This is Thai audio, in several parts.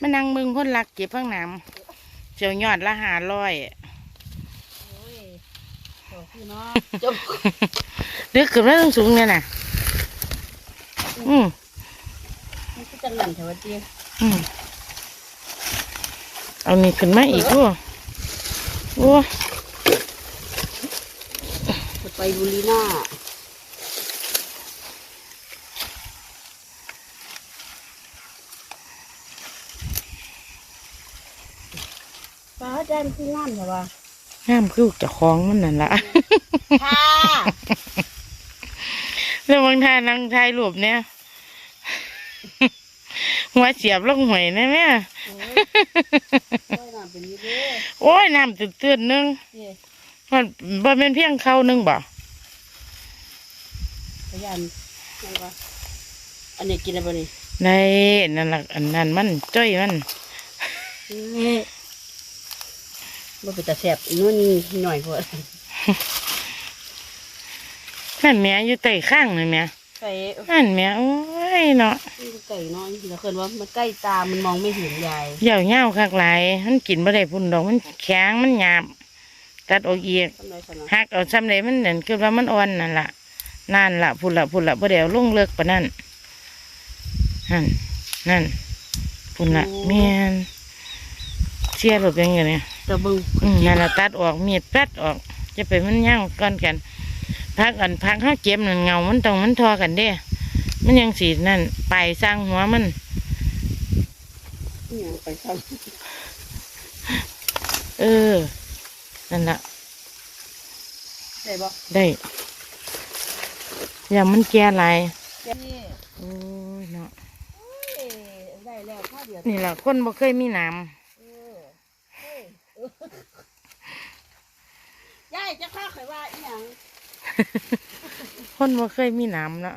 มานั่งมึงคนรักเก็บพังน้ำเจียวยอดละหาร้อยโอ้ยโตคือเนาะจบเดือกขึ้นมาตั้งสูงเนี่ยน่ะ อืมมันคือจังหวัดแถวเตี้ยอืมเอานี่ขึ้นมาอีกด้วยโอ้จะไปบุรีน่า ป้าแดนคืองามเหรอวะงามคือเจะคล้าของมันนั่นละค่ะแล้วบางท่านั่งถ่ายรูปเนี่ยหัวเสียบลงหวยนะแม่โอ้ยว่ายน้ำเป็นอยี่เด้อโอ้ยน้ำตื้นๆนึงเตี้ยมันบ่เป็นเพียงเข้านึงบ่พยานไงวะอันนี้กินอะไรบ้านี่ในนั่นล่ะอันนั้นมันจ้อยมันนี่ บ่เป็นตาแสบนู่นนี่หน่อยพอนั่นแหม่อยู่ใต้ข้างนั่นแหม่ไก่นั่นแหม่โอ้ยเนาะไก่น้อยเดี๋ยวเคินว่ามันใกล้ตามันมองไม่เห็นยายเหย่าเงาคักหลายมันกินบ่ได้พุ่นดอกมันแข็งมันหยาบตัดออกอีกทำไรขนาดหักเอาซ้ำใดมันนั่นคือว่ามันอ่อนนั่นล่ะนั่นล่ะพุ่นละพุ่นละบ่ได้เอาลงเลิกปานนั้นนั่นนั่นพุ่นละแม่นเสียรถยังไงเนี่ย ตะบึงอืมนั่นละตัดออกมีดแป๊ดออก จะไปมันย่างก้อนกัน พักอันพักเขาเจ็บนั่นเงา มันต้องมันทอกันเด้ มันยังสีนั่นไปสร้างหัวมันนี่ยังไปทเออ นั่นละำได้บ่ได้ อย่ามันแก่หลายนี่โอ้ยเนาะได้แล้วข้าวเดียวนี่แหละคนบ่เคยมีหน้เออเฮ้ยเออยาย จะข้าข่อยว่าอีหยังำคนบ่เคยมีหน้ำเนาะ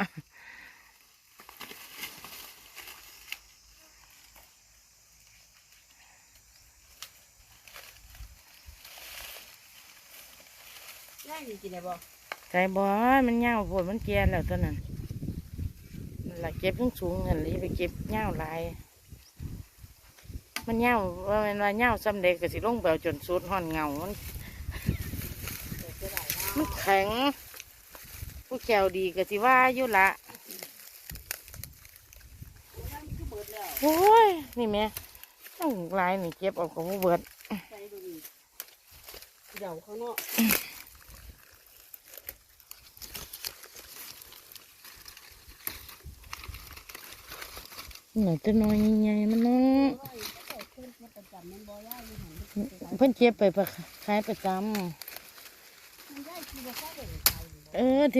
ยายนี่กินได้บ่ใจบ่มันเงาโพดมันแก่แล้วตอนนั้นนั่นละเก็บสูงสูงๆนั่นเลยไปเก็บเงาหลาย มันเงาว่ามันว่าเงาซ้ำเด็กก็สิลงไปเอาจนสุดห่อนเงามัน เดี๋ยวจะได้นะ มันแข็งผู้แขวดีก็สิว่าอยู่ละยายมันคือเบิดแล้วโอ้ย นี่แม่ต้องลายนี่เก็บเออกของผู้เบิดใจดูดิเดาเขาเนาะหน่อยตัวน้อยใหญ่ๆมันเนาะว่าอีกก็แต่ขึ้นมาประจำมันบ่ยายอยู่หันไปขายเพิ่นเจ็บไปประขายประจมันยายกินบ่ค่อยได้ขายอยู่บ่ำ เออที่